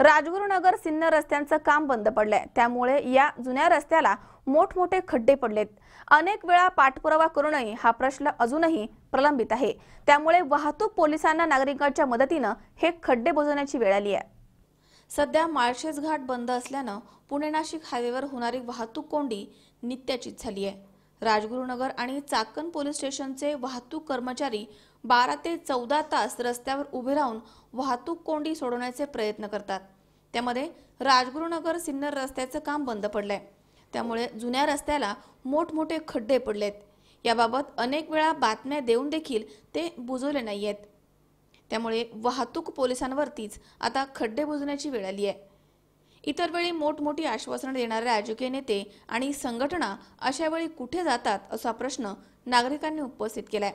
राजगुरुनगर सिन्नर रस्त्यांचं काम बंद पडलंय. त्यामुळे या जुन्या रस्त्याला मोठमोठे खड्डे पडलेत. अनेक वेळा पाठपुरावा करूनही हा प्रश्न अजूनही प्रलंबित आहे. त्यामुळे वाहतूक पोलिसांना नागरिकांच्या मदतीनं हे खड्डे बुजवण्याची वेळ आली आहे. सध्या माळशेज घाट बंद असल्यानं पुणे नाशिक हायवेवर होणारी वाहतूक कोंडी नित्याचीच झाली आहे. राजगुरुनगर आणि चाकण पोलीस स्टेशनचे वाहतूक कर्मचारी बारा ते चौदा तास रस्त्यावर उभे राहून वाहतूक कोंडी सोडवण्याचे प्रयत्न करतात. त्यामध्ये राजगुरुनगर सिन्नर रस्त्याचं काम बंद पडलंय. त्यामुळे जुन्या रस्त्याला मोठमोठे खड्डे पडलेत. याबाबत अनेक वेळा बातम्या देऊन देखील ते बुजवले नाहीयेत. त्यामुळे वाहतूक पोलिसांवरतीच आता खड्डे बुजवण्याची वेळ आली आहे. इतर वेळी मोठमोठी आश्वासनं देणारे राजकीय नेते आणि संघटना अशा वेळी कुठे जातात असा प्रश्न नागरिकांनी उपस्थित केलाय.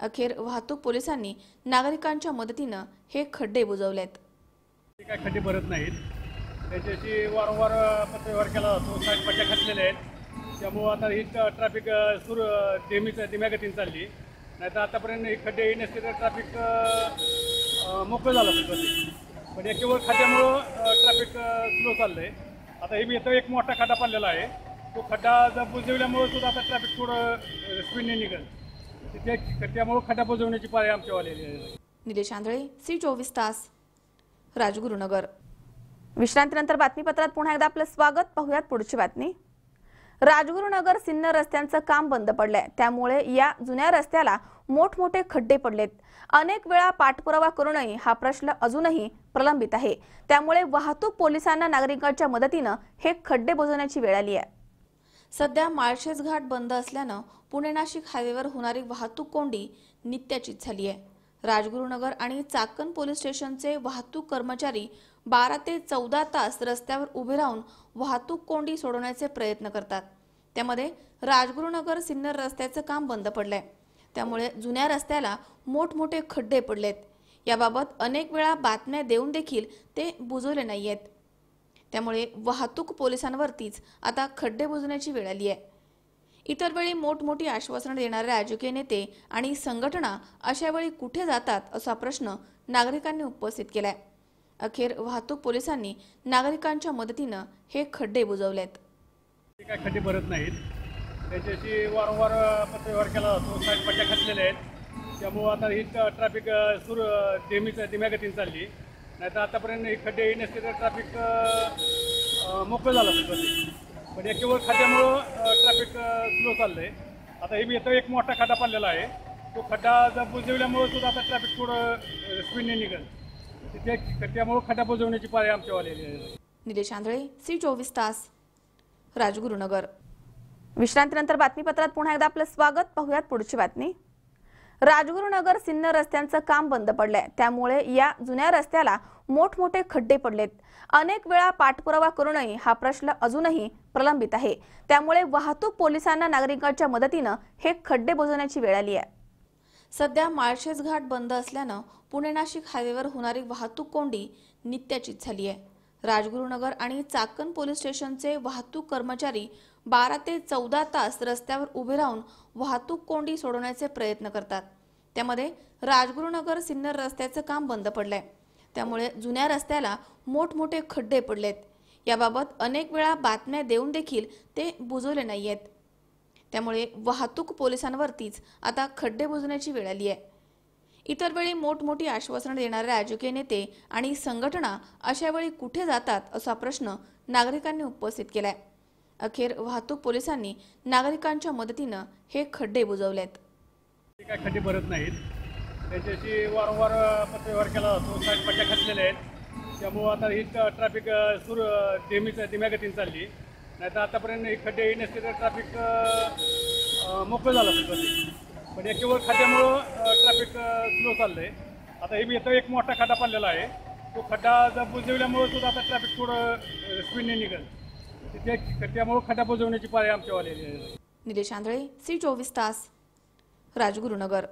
अखेर वाहतूक पोलिसांनी नागरिकांच्या मदतीनं हे खड्डे बुजवलेत. काय खड्डे भरत नाहीत. त्याच्याशी वारंवार पत्रव्यवहार केला जातो. साईड पट्ट्या घातलेल्या आहेत. त्यामुळं आता ही ट्रॅफिक सुरू नेहमीच धीम्या गतीने चालली नाहीतर आतापर्यंत हे खड्डे येई नसते तर ट्रॅफिक मोकळं झालं कधी. पण या केवळ खड्ड्यामुळं ट्रॅफिक स्लो चाललं आहे आता हे मी इथं एक मोठा खड्डा पडलेला आहे. तो खड्डा जर बुजवल्यामुळं सुद्धा आता ट्रॅफिक थोडं स्पीडने निघेल. त्या त्यामुळं खड्डा बुजवण्याची पाळी आमच्या आलेली आहे. निलेश आंधळे सी चोवीस तास राजगुरुनगर. विश्रांतीनंतर बातमीपत्रात पुन्हा एकदा आपलं स्वागत. पाहुयात पुढची बातमी. राजगुरुनगर सिन्नर रस्त्यांचं काम बंद पडलंय. त्यामुळे या जुन्या रस्त्याला मोठमोठे खड्डे पडलेत. अनेक वेळा पाठपुरावा करूनही हा प्रश्न अजूनही प्रलंबित आहे. त्यामुळे वाहतूक पोलिसांना नागरिकांच्या मदतीनं हे खड्डे बुजवण्याची वेळ आली आहे. सध्या माळशेज घाट बंद असल्यानं पुणे नाशिक हायवेवर होणारी वाहतूक कोंडी नित्याचीच झाली आहे राजगुरुनगर आणि चाकण पोलीस स्टेशनचे वाहतूक कर्मचारी बारा ते चौदा तास रस्त्यावर उभे राहून वाहतूक कोंडी सोडवण्याचे प्रयत्न करतात. त्यामध्ये राजगुरुनगर सिन्नर रस्त्याचं काम बंद पडलंय. त्यामुळे जुन्या रस्त्याला मोठमोठे खड्डे पडलेत. याबाबत अनेक वेळा बातम्या देऊन देखील ते बुजवले नाही आहेत त्यामुळे वाहतूक पोलिसांवरतीच आता खड्डे बुजवण्याची वेळ आली आहे. इतर वेळी मोठमोठी आश्वासनं देणारे राजकीय नेते आणि संघटना अशा वेळी कुठे जातात असा प्रश्न नागरिकांनी उपस्थित केलाय. अखेर वाहतूक पोलिसांनी नागरिकांच्या मदतीनं हे खड्डे बुजवलेत. ते काय खड्डे भरत नाहीत. त्याच्याशी वारंवार पत्रव्यवहार केला जातो. साईड पट्ट्या खचलेल्या आहेत. त्यामुळं आता ही ट्रॅफिक सुरू नेहमीच धीम्या गतीने चालली. नाहीतर आतापर्यंत हे खड्डे येई नसते तर ट्रॅफिक मोकळं झालं असतं पण या केवळ खड्ड्यामुळं ट्रॅफिक स्लो चाललं आहे आता हे मी इथं एक मोठा खड्डा पडलेला आहे. तो खड्डा जर बुजवल्यामुळं सुद्धा आता ट्रॅफिक थोडं स्पीडने निघेल. त्या त्यामुळं खड्डा बुजवण्याची पाळी आमच्या आलेली आहे. निलेश आंधळे सी चोवीस तास राजगुरुनगर. विश्रांतीनंतर बातमीपत्रात पुन्हा एकदा आपलं स्वागत. पाहुयात पुढची बातमी. राजगुरुनगर सिन्नर रस्त्यांचं काम बंद पडलंय. त्यामुळे या जुन्या रस्त्याला मोठमोठे खड्डे पडलेत. अनेक वेळा पाठपुरावा करूनही हा प्रश्न अजूनही प्रलंबित आहे. त्यामुळे वाहतूक पोलिसांना नागरिकांच्या मदतीनं हे खड्डे बुजवण्याची वेळ आली आहे. सध्या माळशेज घाट बंद असल्यानं पुणे नाशिक हायवेवर होणारी वाहतूक कोंडी नित्याचीच झाली आहे. राजगुरुनगर आणि चाकण पोलीस स्टेशनचे वाहतूक कर्मचारी बारा ते चौदा तास रस्त्यावर उभे राहून वाहतूक कोंडी सोडवण्याचे प्रयत्न करतात. त्यामध्ये राजगुरुनगर सिन्नर रस्त्याचं काम बंद पडलंय. त्यामुळे जुन्या रस्त्याला मोठमोठे खड्डे पडलेत. याबाबत अनेक वेळा बातम्या देऊन देखील ते बुजवले नाही आहेत त्यामुळे वाहतूक पोलिसांवरतीच आता खड्डे बुजण्याची वेळ आली आहे. इतर वेळी मोठमोठी आश्वासनं देणारे राजकीय नेते आणि संघटना अशा वेळी कुठे जातात असा प्रश्न नागरिकांनी उपस्थित केलाय. अखेर वाहतूक पोलिसांनी नागरिकांच्या मदतीनं हे खड्डे बुजवलेत. काय खड्डे भरत नाहीत. त्याच्याशी वारंवार पत्रव्यवहार केला जातो. साईड पट्ट्या खचलेल्या आहेत. त्यामुळं आता ही ट्रॅफिक सुरू नेहमीच धीम्या गतीने चालली नाहीतर आतापर्यंत एक खड्डे येई नसते तर ट्रॅफिक मोकळं झालं असतं पण या केवळ खड्ड्यामुळं ट्रॅफिक स्लो चाललं आहे आता हे मी इथं एक मोठा खड्डा पडलेला आहे. तो खड्डा जर बुजवल्यामुळं सुद्धा आता ट्रॅफिक थोडं स्पीडने निघेल. त्या त्यामुळं खड्डा बुजवण्याची पाळी आमच्या आलेली आहे. निलेश आंधळे सी चोवीस तास राजगुरुनगर.